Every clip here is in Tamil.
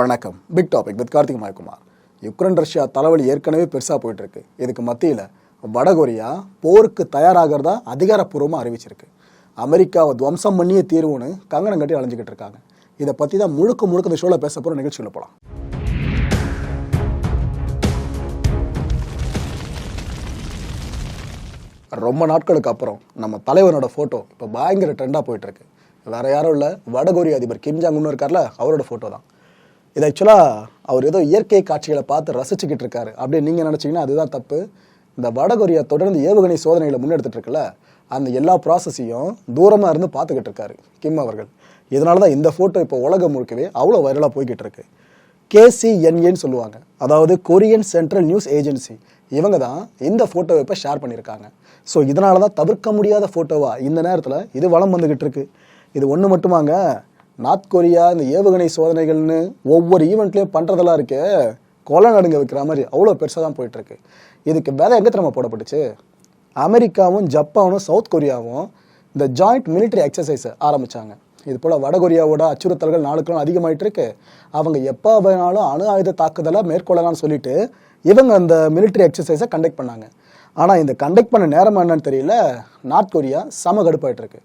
வணக்கம். Big topic with Karthik Mayakumar. Ukraine Russia தலைவலி ஏற்கனவே பெருசாக போயிட்டுருக்கு. இதுக்கு மத்தியில் வடகொரியா போருக்கு தயாராகிறதா அதிகாரப்பூர்வமாக அறிவிச்சிருக்கு. அமெரிக்காவை துவம்சம் பண்ணியே தீர்வுன்னு கங்கணம் கட்டி அலைஞ்சிக்கிட்டு இருக்காங்க. இதை பற்றி தான் முழுக்க முழுக்க இந்த ஷோவில் பேச போகிற நிகழ்ச்சிகளை போகலாம் ரொம்ப நாட்களுக்கு அப்புறம் நம்ம தலைவனோட ஃபோட்டோ இப்போ பயங்கர ட்ரெண்டாக போயிட்டுருக்கு. வேற யாரும் இல்லை வடகொரிய அதிபர் கிம் இருக்கார்ல அவரோட ஃபோட்டோ தான். இது ஆக்சுவலாக அவர் ஏதோ இயற்கை காட்சிகளை பார்த்து ரசிச்சுக்கிட்டு இருக்காரு. அப்படின்னு நீங்கள் நினச்சிங்கன்னா அதுதான் தப்பு. இந்த வடகொரியா தொடர்ந்து ஏவுகணை சோதனைகளை முன்னெடுத்துட்டு இருக்குல்ல அந்த எல்லா ப்ராசஸையும் தூரமாக இருந்து பார்த்துக்கிட்டு இருக்காரு கிம் அவர்கள். இதனால தான் இந்த ஃபோட்டோ இப்போ உலகம் முழுக்கவே அவ்வளோ வைரலாக போய்கிட்டு இருக்கு. கேசிஎன்ஏன்னு சொல்லுவாங்க. அதாவது கொரியன் சென்ட்ரல் நியூஸ் ஏஜென்சி இவங்க தான் இந்த ஃபோட்டோவை இப்போ ஷேர் பண்ணியிருக்காங்க. ஸோ இதனால தான் தவிர்க்க முடியாத ஃபோட்டோவாக இந்த நேரத்தில் இது வளம் வந்துக்கிட்டு இருக்கு. இது ஒன்று மட்டுமாங்க நார்த் கொரியா இந்த ஏவுகணை சோதனைகள்னு ஒவ்வொரு ஈவெண்ட்லேயும் பண்ணுறதெல்லாம் இருக்கு. கொலை நடுங்க வைக்கிற மாதிரி அவ்வளோ பெருசாக தான் போயிட்டுருக்கு. இதுக்கு விதை எங்கே திறமை போடப்பட்டுச்சு? அமெரிக்காவும் ஜப்பானும் சவுத் கொரியாவும் இந்த ஜாயிண்ட் மிலிட்ரி எக்ஸசைஸை ஆரம்பித்தாங்க இது போல் வடகொரியாவோட அச்சுறுத்தல்கள் நாளுக்கு அதிகமாயிட்டு இருக்கு அவங்க எப்போ வேணாலும் அணு ஆயுத தாக்குதலை மேற்கொள்ளலாம்னு சொல்லிட்டு இவங்க அந்த மிலிட்ரி எக்ஸசைஸை கண்டக்ட் பண்ணாங்க. ஆனால் இந்த கண்டக்ட் பண்ண நேரம் என்னன்னு தெரியல. நார்த் கொரியா சம கடுப்பாயிட்டு இருக்கு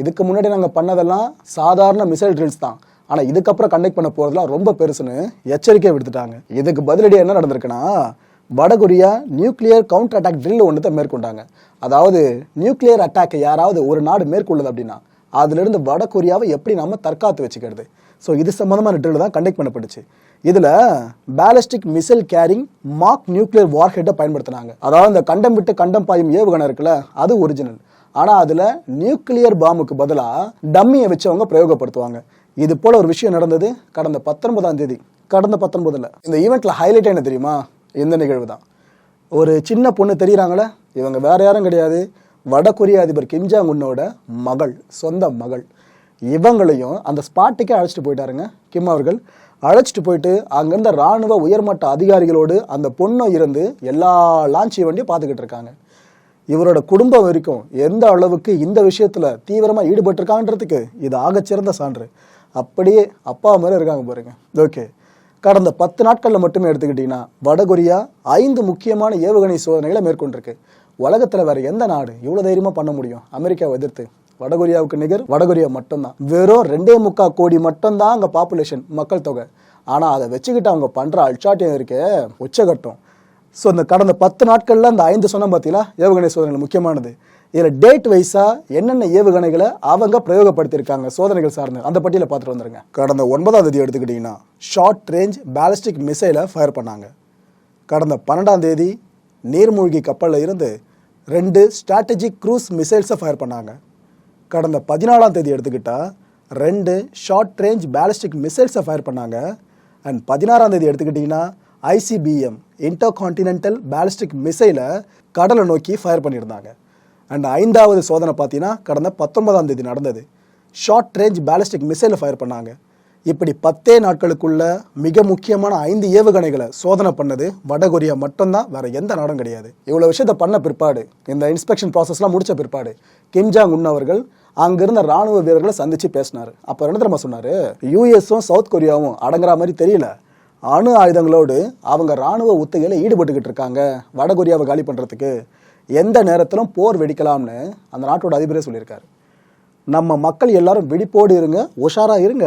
இதுக்கு முன்னாடி நாங்கள் பண்ணதெல்லாம் சாதாரண மிசைல் ட்ரில்ஸ் தான். ஆனால் இதுக்கப்புறம் கண்டக்ட் பண்ண போகிறதுலாம் ரொம்ப பெருசுன்னு எச்சரிக்கை விடுத்துட்டாங்க. இதுக்கு பதிலடியாக என்ன நடந்திருக்குன்னா வடகொரியா நியூக்ளியர் கவுண்டர் அட்டாக் ட்ரில் ஒன்றத்தை மேற்கொண்டாங்க. அதாவது நியூக்ளியர் அட்டாக்கை யாராவது ஒரு நாடு மேற்கொள்ளுது அப்படின்னா அதுலேருந்து வடகொரியாவை எப்படி நம்ம தற்காத்து வச்சுக்கிறது? ஸோ இது சம்மந்தமான ட்ரில் தான் கண்டக்ட் பண்ணப்பட்டுச்சு. இதில் ballistic missile carrying mark nuclear வார்ஹெட்டை பயன்படுத்தினாங்க. அதாவது இந்த கண்டம் விட்டு கண்டம் பாயும் ஏவுகணை இருக்குல்ல அது ஒரிஜினல் ஆனால் அதில் நியூக்ளியர் பாம்புக்கு பதிலாக டம்மியை வச்சு அவங்க பிரயோகப்படுத்துவாங்க. இது போல ஒரு விஷயம் நடந்தது கடந்த பத்தொன்பதாம் தேதி. கடந்த பத்தொன்பதுல. இந்த ஈவெண்ட்ல ஹைலைட் என்ன தெரியுமா? இந்த நிகழ்வு தான் ஒரு சின்ன பொண்ணு தெரியுறாங்களே? இவங்க வேற யாரும் கிடையாது. வடகொரிய அதிபர் கிம்ஜாங் உன்னோட மகள் சொந்த மகள். இவங்களையும் அந்த ஸ்பாட்டுக்கே அழைச்சிட்டு போயிட்டாருங்க. கிம் அவர்கள். அழைச்சிட்டு போயிட்டு அங்கிருந்த ராணுவ உயர்மட்ட அதிகாரிகளோடு அந்த பொண்ணை இருந்து எல்லா லான்ச் ஈவெண்ட்டையும் பார்த்துக்கிட்டு இருக்காங்க. இவரோட குடும்பம் வரைக்கும் எந்த அளவுக்கு இந்த விஷயத்தில் தீவிரமாக ஈடுபட்டிருக்கான்றதுக்கு இது ஆகச்சிறந்த சான்று. அப்படியே அப்பா மாதிரி இருக்காங்க பாருங்க. ஓகே. கடந்த பத்து நாட்களில் மட்டுமே எடுத்துக்கிட்டிங்கன்னா வடகொரியா ஐந்து முக்கியமான ஏவுகணை சோதனைகளை மேற்கொண்டிருக்கு. உலகத்தில் வேற எந்த நாடு இவ்வளோ தைரியமாக பண்ண முடியும்? அமெரிக்காவை எதிர்த்து. வடகொரியாவுக்கு நிகர் வடகொரியா மட்டும்தான். வெறும் ரெண்டே முக்கா கோடி மட்டும்தான் அங்கே பாப்புலேஷன் மக்கள் தொகை. ஆனால் அதை வச்சுக்கிட்டு அவங்க பண்ணுற அல்சாட்டியம் இருக்கே உச்சகட்டம். ஸோ இந்த கடந்த பத்து நாட்களில் அந்த ஐந்து சொன்ன பார்த்தீங்களா ஏவுகணை சோதனைகள் முக்கியமானது. இதில் டேட் வைஸாக என்னென்ன ஏவுகணைகளை அவங்க பிரயோகப்படுத்தியிருக்காங்க? சோதனைகள் சார்ந்து. அந்த பட்டியலை பார்த்துட்டு வந்துருங்க. கடந்த ஒன்பதாம் தேதி எடுத்துக்கிட்டிங்கன்னா ஷார்ட் ரேஞ்ச் பேலஸ்டிக் மிசைலை ஃபயர் பண்ணாங்க. கடந்த பன்னெண்டாம் தேதி நீர்மூழ்கி கப்பலில் இருந்து ரெண்டு ஸ்ட்ராட்டஜிக் க்ரூஸ் மிசைல்ஸை ஃபயர் பண்ணாங்க. கடந்த பதினாலாம் தேதி எடுத்துக்கிட்டால் ரெண்டு ஷார்ட் ரேஞ்ச் பேலஸ்டிக் மிசைல்ஸை ஃபயர் பண்ணாங்க. அண்ட் பதினாறாம் தேதி எடுத்துக்கிட்டிங்கன்னா ஐசிபிஎம் இன்டர்கான்டினென்டல் பேலிஸ்டிக் மிசைலை கடலை நோக்கி ஃபயர் பண்ணியிருந்தாங்க. அண்ட் ஐந்தாவது சோதனை பார்த்தீங்கன்னா கடந்த பத்தொன்பதாம் தேதி நடந்தது. ஷார்ட் ரேஞ்ச் பேலிஸ்டிக் மிசைலை ஃபயர் பண்ணாங்க. இப்படி பத்தே நாட்களுக்குள்ள மிக முக்கியமான ஐந்து ஏவுகணைகளை சோதனை பண்ணது வடகொரியா மட்டும்தான் வேற எந்த நாடும் கிடையாது. இவ்வளோ விஷயத்த பண்ண பிற்பாடு இந்த இன்ஸ்பெக்ஷன் ப்ராசஸ்லாம் முடிச்ச பிற்பாடு கிம்ஜாங் உன் அவர்கள் அங்கிருந்த ராணுவ வீரர்களை சந்திச்சு பேசினார். அப்போ என்ன தெரியுமா சொன்னாரு? யூஎஸும் சவுத் கொரியாவும் அடங்குற மாதிரி தெரியல. அணு ஆயுதங்களோடு அவங்க ராணுவ உத்திகையில ஈடுபட்டுக்கிட்டு இருக்காங்க. வடகொரியாவை காலி பண்ணுறதுக்கு எந்த நேரத்திலும் போர் வெடிக்கலாம்னு அந்த நாட்டோட அதிபரே சொல்லியிருக்காரு. நம்ம மக்கள் எல்லாரும் விழிப்போடு இருங்க உஷாராக இருங்க.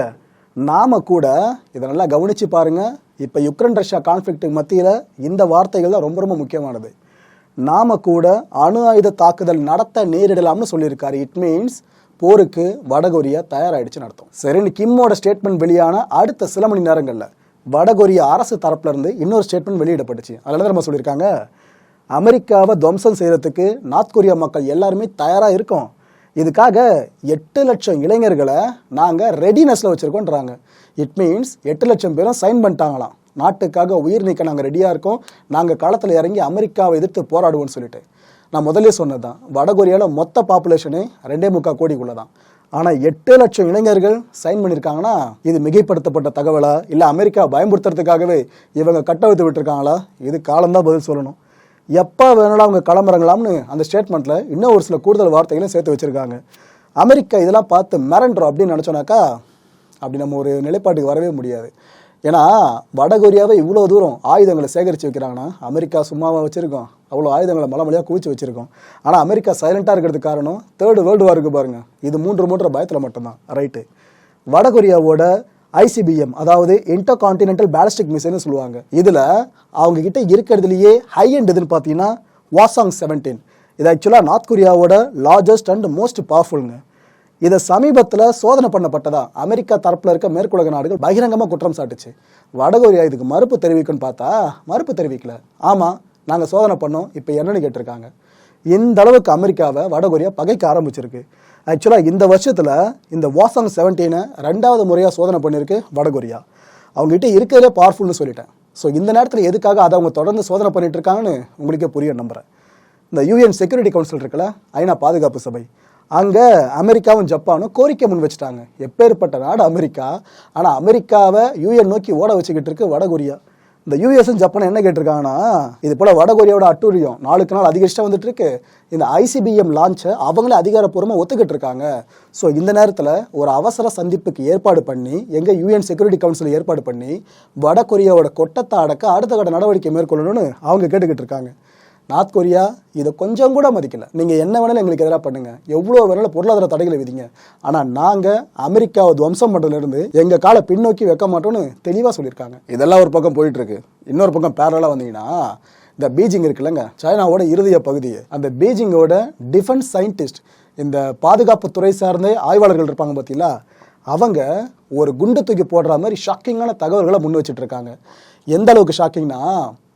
நாம கூட இதை நல்லா கவனித்து பாருங்கள் இப்போ யுக்ரைன் ரஷ்யா கான்ஃப்ளிக்ட்டுக்கு மத்தியில் இந்த வார்த்தைகள் தான் ரொம்ப ரொம்ப முக்கியமானது. நாம கூட அணு ஆயுத தாக்குதல் நடத்த நேரிடலாம்னு சொல்லியிருக்காரு. இட் மீன்ஸ் போருக்கு வடகொரியா தயாராகிடுச்சு நடத்தும் சரின்னு கிம்மோட ஸ்டேட்மெண்ட் வெளியான அடுத்த சில மணி நேரங்களில் வடகொரிய அரசு தரப்புலேருந்து இன்னொரு ஸ்டேட்மெண்ட் வெளியிடப்பட்டுச்சு. அதில் தான் நம்ம சொல்லியிருக்காங்க அமெரிக்காவை துவம்சம் செய்கிறதுக்கு நார்த் கொரியா மக்கள் எல்லாருமே தயாராக இருக்கோம். இதுக்காக எட்டு லட்சம் இளைஞர்களை நாங்கள் ரெடினஸில் வச்சுருக்கோன்றாங்க இட் மீன்ஸ் எட்டு லட்சம் பேரும் சைன் பண்ணிட்டாங்களாம். நாட்டுக்காக உயிர் நீக்க நாங்கள் ரெடியாக இருக்கோம். நாங்கள் களத்தில் இறங்கி அமெரிக்காவை எதிர்த்து போராடுவோம்னு சொல்லிட்டு. நான் முதல்ல சொன்னது தான் வடகொரியாவில் மொத்த பாப்புலேஷனே ரெண்டே முக்கால் கோடிக்குள்ளே தான் ஆனால் எட்டு லட்சம் இளைஞர்கள் சைன் பண்ணியிருக்காங்கன்னா இது மிகைப்படுத்தப்பட்ட தகவலா? இல்லை அமெரிக்கா பயன்படுத்துறதுக்காகவே இவங்க கட்டவிழ்த்து விட்டுருக்காங்களா? இது காலம்தான் பதில் சொல்லணும். எப்போ வேணாலும் அவங்க கிளம்புறாங்களாம்னு அந்த ஸ்டேட்மெண்ட்டில் இன்னும் ஒரு சில கூடுதல் வார்த்தைகளையும் சேர்த்து வச்சுருக்காங்க. அமெரிக்கா இதெல்லாம் பார்த்து மிரண்டுறோம் அப்படின்னு நினச்சோனாக்கா அப்படி நம்ம ஒரு நிலைப்பாட்டுக்கு வரவே முடியாது. ஏன்னா வடகொரியாவை இவ்வளோ தூரம் ஆயுதங்களை சேகரித்து வைக்கிறாங்கன்னா அமெரிக்கா சும்மாவாக வச்சுருக்கோம். அவ்வளோ ஆயுதங்களை மலமலையாக குவிச்சு வச்சுருக்கோம். ஆனால் அமெரிக்கா சைலண்ட்டாக இருக்கிறதுக்கு காரணம் தேர்டு வேர்ல்டு வாருக்கு பாருங்கள் இது மூன்று மூன்று பயத்தில் மட்டும்தான். ரைட்டு வடகொரியாவோட ஐசிபிஎம் அதாவது இன்டர் கான்டினென்டல் பேலஸ்டிக் மிசைல்னு சொல்லுவாங்க. இதில் அவங்கக்கிட்ட இருக்கிறதுலையே ஹை எண்ட் இதுன்னு பார்த்தீங்கன்னா வாசாங் செவன்டீன் இது ஆக்சுவலாக நார்த் கொரியாவோட லார்ஜஸ்ட் அண்ட் மோஸ்ட் பவர்ஃபுல்ங்க இதை சமீபத்தில் சோதனை பண்ணப்பட்டதா? அமெரிக்கா தரப்பில் இருக்க மேற்குலக நாடுகள் பகிரங்கமாக குற்றம் சாட்டுச்சு. வடகொரியா இதுக்கு மறுப்பு தெரிவிக்குன்னு பார்த்தா மறுப்பு தெரிவிக்கல. ஆமாம் நாங்கள் சோதனை பண்ணோம் இப்போ என்னன்னு கேட்டிருக்காங்க. இந்த அளவுக்கு அமெரிக்காவை வடகொரியா பகைக்க ஆரம்பிச்சிருக்கு. ஆக்சுவலாக இந்த வருஷத்தில் இந்த வாசாங் செவன்டீனை ரெண்டாவது முறையாக சோதனை பண்ணியிருக்கு வடகொரியா. அவங்ககிட்ட இருக்கிறதே பவர்ஃபுல்னு சொல்லிட்டேன். ஸோ இந்த நேரத்தில் எதுக்காக அதை அவங்க தொடர்ந்து சோதனை பண்ணிட்டு இருக்காங்கன்னு உங்களுக்கே புரிய நம்புறேன். இந்த யூஎன் செக்யூரிட்டி கவுன்சில் இருக்குல்ல ஐநா பாதுகாப்பு சபை. அங்கே அமெரிக்காவும் ஜப்பானும் கோரிக்கை முன் வச்சுட்டாங்க. எப்பேற்பட்ட நாடு அமெரிக்கா? ஆனால் அமெரிக்காவை யூஎன் நோக்கி ஓட வச்சுக்கிட்டு இருக்கு வடகொரியா இந்த யூஎஸும் ஜப்பான் என்ன கேட்டிருக்காங்கன்னா இது போல் வடகொரியாவோட அட்டூரியம் நாளுக்கு நாள் அதிகரிச்சுட்டா வந்துட்டு இருக்கு. இந்த ஐசிபிஎம் லான்ச்சை அவங்களே அதிகாரப்பூர்வமாக ஒத்துக்கிட்டு இருக்காங்க. ஸோ இந்த நேரத்தில் ஒரு அவசர சந்திப்புக்கு ஏற்பாடு பண்ணி எங்கள் யூஎன் செக்யூரிட்டி கவுன்சில் ஏற்பாடு பண்ணி வடகொரியாவோட கொட்டத்தை அடக்க அடுத்த கட்ட நடவடிக்கை மேற்கொள்ளணும்னு அவங்க கேட்டுக்கிட்டு இருக்காங்க. நார்த் கொரியா இதை கொஞ்சம் கூட மதிக்கல. நீங்கள் என்ன வேணாலும் எங்களுக்கு எதிராக பண்ணுங்க. எவ்வளோ வேணாலும் பொருளாதார தடைகளை விதிங்க. ஆனால் நாங்கள் அமெரிக்காவை துவம்சம் பண்ணுறதுலேருந்து எங்கள் காலை பின்னோக்கி வைக்க மாட்டோம்னு தெளிவாக சொல்லியிருக்காங்க. இதெல்லாம் ஒரு பக்கம் போயிட்டுருக்கு. இன்னொரு பக்கம் பேரலாக வந்தீங்கன்னா இந்த பீஜிங் இருக்குல்லங்க சைனாவோட இறுதிய பகுதி. அந்த பீஜிங்கோட டிஃபென்ஸ் சயின்டிஸ்ட் இந்த பாதுகாப்பு துறை சார்ந்த ஆய்வாளர்கள் இருப்பாங்க பார்த்தீங்களா? அவங்க ஒரு குண்டு தூக்கி போடுற மாதிரி ஷாக்கிங்கான தகவல்களை முன் வச்சுட்டு இருக்காங்க. எந்த அளவுக்கு ஷாக்கிங்னா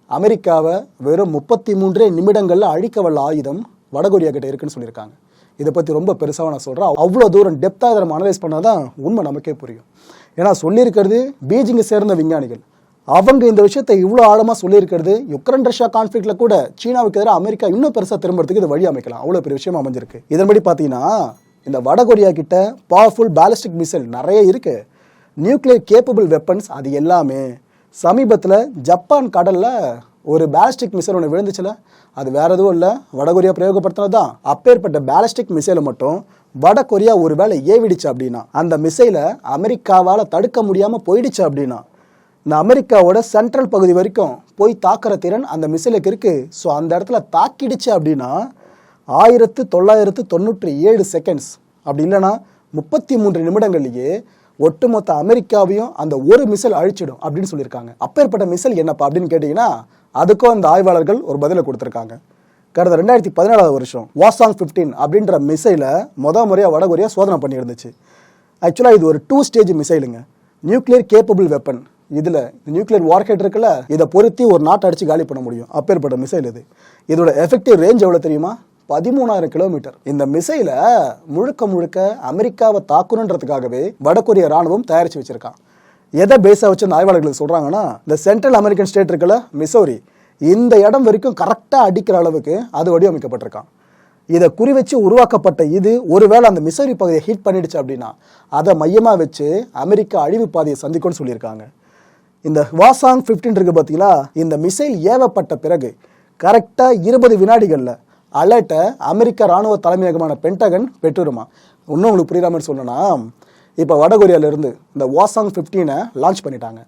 அமெரிக்காவை வெறும் முப்பத்தி மூன்றே நிமிடங்களில் அழிக்க வல்ல ஆயுதம் வடகொரியா கிட்ட இருக்குன்னு சொல்லியிருக்காங்க. இதை பற்றி ரொம்ப பெருசாக நான் சொல்கிறேன் அவ்வளோ தூரம் டெப்த்தாக இதை நம்ம அனலைஸ் பண்ணால் தான் உண்மை நமக்கே புரியும். ஏன்னா சொல்லியிருக்கிறது பீஜிங்கை சேர்ந்த விஞ்ஞானிகள். அவங்க இந்த விஷயத்தை இவ்வளோ ஆழமாக சொல்லியிருக்கிறது யுக்ரைன் ரஷ்யா கான்ஃப்ளிக்டில் கூட சீனாவுக்கு எதிராக அமெரிக்கா இன்னும் பெருசாக திரும்புறதுக்கு இது வழி அமைக்கலாம். அவ்வளோ பெரிய விஷயம் அமைஞ்சிருக்கு. இதன்படி பார்த்தீங்கன்னா இந்த வடகொரியா கிட்ட பவர்ஃபுல் பேலிஸ்டிக் மிசைல் நிறைய இருக்குது நியூக்ளியர் கேப்பபிள் வெப்பன்ஸ் அது எல்லாமே சமீபத்தில் ஜப்பான் கடலில் ஒரு பேலஸ்டிக் மிசைல் ஒன்று விழுந்துச்சுல. அது வேற எதுவும் இல்லை. வடகொரியா பிரயோகப்படுத்தினது தான் அப்பேற்பட்ட பேலஸ்டிக் மிசைலை மட்டும் வடகொரியா ஒரு வேளை ஏவிடுச்சு அப்படின்னா அந்த மிசைலை அமெரிக்காவால் தடுக்க முடியாமல் போயிடுச்சு அப்படின்னா இந்த அமெரிக்காவோட சென்ட்ரல் பகுதி வரைக்கும் போய் தாக்குற திறன் அந்த மிசைலுக்கு இருக்குது ஸோ அந்த இடத்துல தாக்கிடுச்சு அப்படின்னா ஆயிரத்து தொள்ளாயிரத்து தொண்ணூற்றி ஏழு செகண்ட்ஸ் அப்படி இல்லைன்னா முப்பத்தி மூன்று நிமிடங்கள்லேயே ஒட்டுமொத்த அமெரிக்காவையும் அந்த ஒரு மிசைல் அழிச்சிடும் அப்படின்னு சொல்லியிருக்காங்க. அப்பேற்பட்ட மிசல் என்னப்பா அப்படின்னு கேட்டிங்கன்னா அதுக்கும் அந்த ஆய்வாளர்கள் ஒரு பதிலை கொடுத்துருக்காங்க. கடந்த ரெண்டாயிரத்தி பதினேழாவது வருஷம் வாசாங் 15 அப்படின்ற மிசைலை முத முறையாக வடகொரியா சோதனை பண்ணியிருந்துச்சு. ஆக்சுவலாக இது ஒரு டூ ஸ்டேஜ் மிசைலுங்க. நியூக்ளியர் கேப்பபிள் வெப்பன் இதில் நியூக்ளியர் வார்ஹெட் இருக்குல்ல இதை பொருத்தி ஒரு நாட்டை அடித்து காலி பண்ண முடியும். அப்பேற்பட்ட மிசைல் இது. இதோட எஃபெக்டிவ் ரேஞ்ச் எவ்வளோ தெரியுமா? பதிமூணாயிரம் கிலோமீட்டர். இந்த மிசைல முழுக்க முழுக்க அமெரிக்காவை தாக்கணுன்றதுக்காகவே வடகொரிய ராணுவம் தயாரித்து வச்சிருக்கான். எதை பேஸாக வச்சு இந்த ஆய்வாளர்களுக்கு சொல்கிறாங்கன்னா இந்த சென்ட்ரல் அமெரிக்கன் ஸ்டேட் இருக்குல்ல மிசோரி இந்த இடம் வரைக்கும் கரெக்டாக அடிக்கிற அளவுக்கு அது வடிவமைக்கப்பட்டிருக்கான். இதை குறி வச்சு உருவாக்கப்பட்ட இது ஒருவேளை அந்த மிசோரி பகுதியை ஹிட் பண்ணிடுச்சு அப்படின்னா அதை மையமாக வச்சு அமெரிக்கா அழிவு பாதையை சந்திக்கும்னு சொல்லியிருக்காங்க. இந்த வாசாங் 15 இருக்கு பார்த்தீங்களா இந்த மிசைல் ஏவப்பட்ட பிறகு கரெக்டாக இருபது வினாடிகளில் அலர்ட்டை அமெரிக்க ராணுவ தலைமையகமான பென்டகன் பெற்றுருமா இன்னும் உங்களுக்கு புரியுற மாதிரி சொல்லணும்னா இப்போ வடகொரியாவிலேருந்து இந்த வாசாங் 15 லான்ச் பண்ணிட்டாங்க.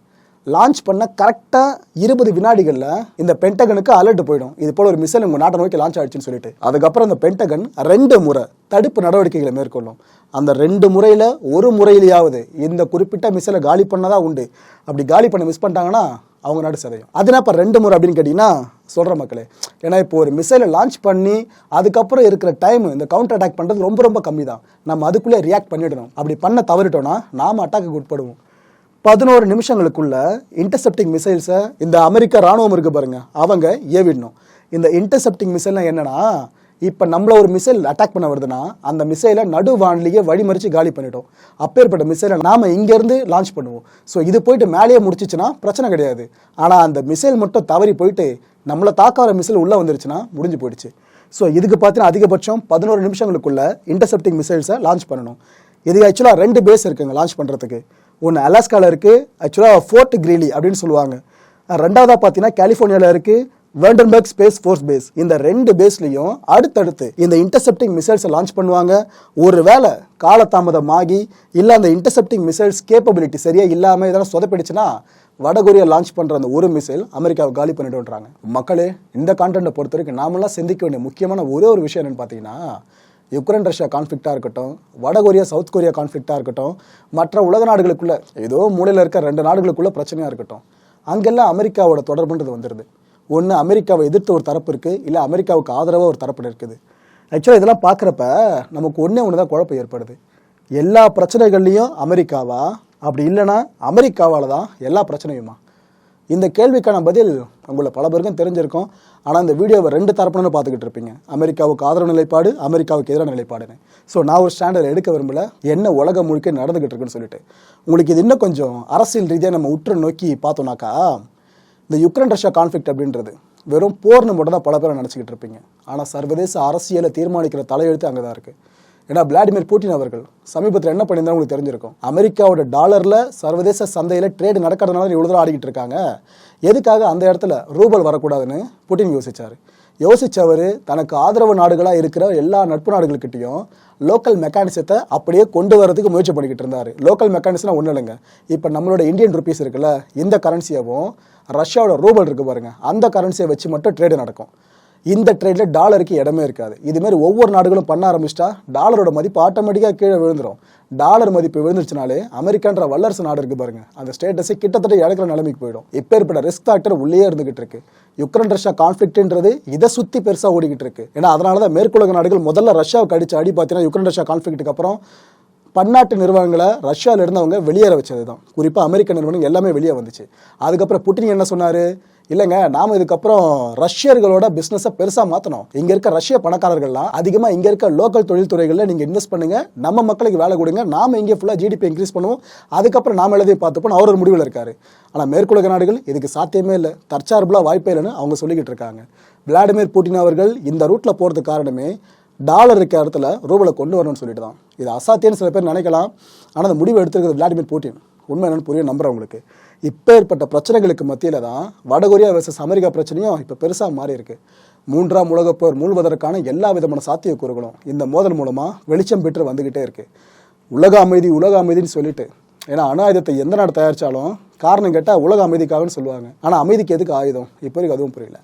லான்ச் பண்ண கரெக்டாக இருபது வினாடிகளில் இந்த பென்டகனுக்கு அலர்ட் போயிடும். இது போல ஒரு மிசைல் உங்கள் நாட்டை நோக்கி லான்ச் ஆயிடுச்சுன்னு சொல்லிட்டு. அதுக்கப்புறம் இந்த பென்டகன் ரெண்டு முறை தடுப்பு நடவடிக்கைகளை மேற்கொள்ளும். அந்த ரெண்டு முறையில் ஒரு முறையிலேயாவது இந்த குறிப்பிட்ட மிசைலை காலி பண்ணதா உண்டு. அப்படி காலி பண்ண மிஸ் பண்ணிட்டாங்கன்னா அவங்க நாடு சதையும். அதுனா இப்போ ரெண்டு முறை அப்படின்னு கேட்டிங்கன்னா சொல்கிற மக்களே. ஏன்னா இப்போ ஒரு மிசைலை லான்ச் பண்ணி அதுக்கப்புறம் இருக்கிற டைம் இந்த கவுண்டர் அட்டாக் பண்ணுறது ரொம்ப ரொம்ப கம்மி தான் நம்ம அதுக்குள்ளே ரியாக்ட் பண்ணிடணும். அப்படி பண்ண தவறிட்டோம்னா நாம் அட்டாக்கு உட்படுவோம். பதினோரு நிமிஷங்களுக்குள்ள இன்டர்செப்டிங் மிசைல்ஸை இந்த அமெரிக்க ராணுவம் இருக்கு பாருங்க அவங்க ஏவிடணும். இந்த இன்டர்செப்டிங் மிசைல்னா என்னன்னா இப்போ நம்மள ஒரு மிசைல் அட்டாக் பண்ண வருதுன்னா அந்த மிசைலை நடு வான்லேயே காலி பண்ணிட்டோம் அப்பேற்பட்ட மிசைலை நாம் இங்கேருந்து லான்ச் பண்ணுவோம். ஸோ இது போயிட்டு மேலேயே முடிச்சிச்சுன்னா பிரச்சனை கிடையாது. ஆனால் அந்த மிசைல் மட்டும் தவறி போயிட்டு நம்மளை தாக்காத மிசைல் உள்ளே வந்துருச்சுன்னா முடிஞ்சு போயிடுச்சு. ஸோ இதுக்கு பார்த்தீங்கன்னா அதிகபட்சம் பதினோரு நிமிஷங்களுக்குள்ள இன்டர்செப்டிங் மிசைல்ஸை லான்ச் பண்ணணும். இது ஆக்சுவலாக ரெண்டு பேஸ் இருக்குங்க லான்ச் பண்ணுறதுக்கு ஒன்று அலாஸ்காவில் இருக்குது ஆக்சுவலாக ஃபோர்ட் கிரீலி அப்படின்னு சொல்லுவாங்க. ரெண்டாவதாக பார்த்தீங்கன்னா கலிஃபோர்னியாவில் இருக்குது வேண்டன்பர்க் ஸ்பேஸ் ஃபோர்ஸ் பேஸ் இந்த ரெண்டு பேஸ்லையும் அடுத்தடுத்து இந்த இன்டர்செப்டிங் மிசைல்ஸை லான்ச் பண்ணுவாங்க. ஒருவேளை காலதாமதமாகி இல்லை அந்த இன்டர்செப்டிங் மிசைல்ஸ் கேப்பபிலிட்டி சரியாக இல்லாமல் இதெல்லாம் சொதப்பிடுச்சுன்னா வடகொரியா லான்ச் பண்ணுற அந்த ஒரு மிசைல் அமெரிக்காவை காலி பண்ணிட்டுன்றாங்க மக்களே இந்த கான்டென்ட்டை பொறுத்த வரைக்கும் நாமெல்லாம் சிந்திக்க வேண்டிய முக்கியமான ஒரே ஒரு விஷயம் என்னன்னு பார்த்தீங்கன்னா யுக்ரைன் ரஷ்யா கான்ஃப்ளிக்டாக இருக்கட்டும் வடகொரியா சவுத் கொரியா கான்ஃப்ளிக்டாக இருக்கட்டும் மற்ற உலக நாடுகளுக்குள்ளே ஏதோ மூலையில் இருக்க ரெண்டு நாடுகளுக்குள்ளே பிரச்சனையாக இருக்கட்டும் அங்கெல்லாம் அமெரிக்காவோட தொடர்புன்றது வந்துடுது ஒன்று அமெரிக்காவை எதிர்த்து ஒரு தரப்பு இருக்குது இல்லை அமெரிக்காவுக்கு ஆதரவாக ஒரு தரப்பு இருக்குது. ஆக்சுவலாக இதெல்லாம் பார்க்குறப்ப நமக்கு ஒன்றே ஒன்று தான் குழப்பம் ஏற்படுது. எல்லா பிரச்சனைகள்லையும் அமெரிக்காவா? அப்படி இல்லைன்னா அமெரிக்காவால் தான் எல்லா பிரச்சனையுமா? இந்த கேள்விக்கான பதில் உங்களை பல பேருக்கும் தெரிஞ்சிருக்கும். ஆனால் இந்த வீடியோவை ரெண்டு தரப்புன்னு பார்த்துக்கிட்டு இருப்பீங்க. அமெரிக்காவுக்கு ஆதரவு நிலைப்பாடு அமெரிக்காவுக்கு எதிரான நிலைப்பாடுன்னு. ஸோ நான் ஒரு ஸ்டாண்டர்ட் எடுக்க விரும்பல. என்ன உலகம் முழுக்க நடந்துகிட்டு இருக்குன்னு சொல்லிட்டு. உங்களுக்கு இது இன்னும் கொஞ்சம் அரசியல் ரீதியாக நம்ம உற்று நோக்கி பார்த்தோம்னாக்கா இந்த யுக்ரைன் ரஷ்யா கான்ஃப்ளிக்ட் அப்படின்றது வெறும் போர்னு மட்டும் தான் பல பேரை நினச்சிக்கிட்டு இருப்பீங்க. ஆனால் சர்வதேச அரசியலை தீர்மானிக்கிற தலையெழுத்து அங்கே தான் இருக்குது ஏன்னா விளாடிமிர் புட்டின் அவர்கள் சமீபத்தில் என்ன பண்ணியிருந்தா உங்களுக்கு தெரிஞ்சிருக்கும்? அமெரிக்காவோட டாலரில் சர்வதேச சந்தையில் ட்ரேடு நடக்கிறதுனால இவ்வளோ தூரம் ஆடிக்கிட்டு இருக்காங்க. எதுக்காக அந்த இடத்துல ரூபல் வரக்கூடாதுன்னு புட்டின் யோசிச்சார். யோசித்தவர் தனக்கு ஆதரவு நாடுகளாக இருக்கிற எல்லா நட்பு நாடுகள்கிட்டையும் லோக்கல் மெக்கானிசத்தை அப்படியே கொண்டு வரதுக்கு முயற்சி பண்ணிக்கிட்டு இருந்தார். லோக்கல் மெக்கானிசம்னா ஒன்றும் இல்லைங்க. இப்போ நம்மளோட இந்தியன் ருபீஸ் இருக்குல்ல இந்த கரன்சியாகவும் ரஷ்யாவோட ரூபல் இருக்குது பாருங்கள் அந்த கரன்சியை வச்சு மட்டும் ட்ரேடு நடக்கும். இந்த ட்ரேடில் டாலருக்கு இடமே இருக்காது. இதுமாரி ஒவ்வொரு நாடுகளும் பண்ண ஆரம்பிச்சிட்டா டாலரோட மதிப்பு ஆட்டோமேட்டிக்காக கீழே விழுந்துரும். டாலர் மதிப்பு விழுந்துருச்சுனாலே அமெரிக்கான்ற வல்லரசு நாடு இருக்குது பாருங்க. அந்த ஸ்டேட்டஸை கிட்டத்தட்ட இழக்கிற நிலைமைக்கு போயிடும். இப்போ ஏற்பட்ட ரிஸ்க் ஃபேக்டர் உள்ளே இருந்துகிட்டு இருக்கு. யுக்ரைன் ரஷ்யா கான்ஃப்ளிக்ட்ன்றது இதை சுற்றி பெருசாக ஓடிக்கிட்டு இருக்கு. ஏன்னா அதனால தான் மேற்குலக நாடுகள் முதல்ல ரஷ்யாவுக்கு அடிச்ச அடி பார்த்தீங்கன்னா யுக்ரைன் ரஷ்யா கான்ஃப்ளிக்ட்டுக்கு அப்புறம் பன்னாட்டு நிறுவனங்களை ரஷ்யாவில் இருந்தவங்க வெளியேற வச்சது தான் குறிப்பாக அமெரிக்க நிறுவனங்கள் எல்லாமே வெளியே வந்துச்சு. அதுக்கப்புறம் புட்டின் என்ன சொன்னார்? இல்லைங்க நாம இதுக்கப்புறம் ரஷ்யர்களோட பிஸ்னஸை பெருசாக மாற்றணும் இங்கே இருக்க ரஷ்ய பணக்காரர்கள்லாம் அதிகமாக இங்கே இருக்க லோக்கல் தொழில்துறைகளில் நீங்கள் இன்வெஸ்ட் பண்ணுங்க நம்ம மக்களுக்கு வேலை கொடுங்க நாம இங்கே ஃபுல்லாக ஜிடிபி இன்க்ரீஸ் பண்ணுவோம் அதுக்கப்புறம் நாம எழுதி பார்த்துப்போம் அவர் ஒரு முடிவில் இருக்காரு. ஆனால் மேற்குலக நாடுகள் இதுக்கு சாத்தியமே இல்லை. தற்சார்புலாக வாய்ப்பே இல்லைன்னு அவங்க சொல்லிக்கிட்டு இருக்காங்க. விளாடிமிர் புட்டின் அவர்கள் இந்த ரூட்டில் போகிறதுக்கு காரணமே டாலர் இருக்க இடத்துல ரூபலை கொண்டு வரணும்னு சொல்லிட்டு தான் இது அசாத்தியன்னு சில பேர் நினைக்கலாம். ஆனால் அந்த முடிவு எடுத்திருக்கிறது விளாடிமிர் புட்டின். உண்மை என்னன்னு புரிய நம்புறேன் உங்களுக்கு இப்போ ஏற்பட்ட பிரச்சனைகளுக்கு மத்தியில் தான் வடகொரியா வர்சஸ் அமெரிக்கா பிரச்சனையும் இப்போ பெருசாக மாறி இருக்கு. மூன்றாம் உலகப்போர் மூழ்வதற்கான எல்லா விதமான சாத்தியக்கூறுகளும் இந்த மோதல் மூலமாக வெளிச்சம் பெற்று வந்துக்கிட்டே இருக்கு. உலக அமைதி உலக அமைதின்னு சொல்லிட்டு. ஏன்னா அணு ஆயுதத்தை எந்த நாடு தயாரித்தாலும் காரணம் கேட்டால் உலக அமைதிக்காகன்னு சொல்லுவாங்க. ஆனால் அமைதிக்கு எதுக்கு ஆயுதம்? இப்போ வரைக்கும் அதுவும் புரியல.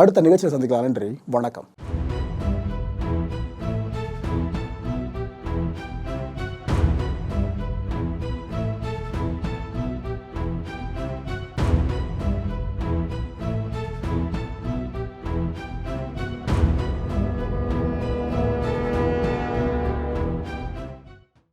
அடுத்த நிகழ்ச்சியில் சந்திக்கலாம். நன்றி. வணக்கம்.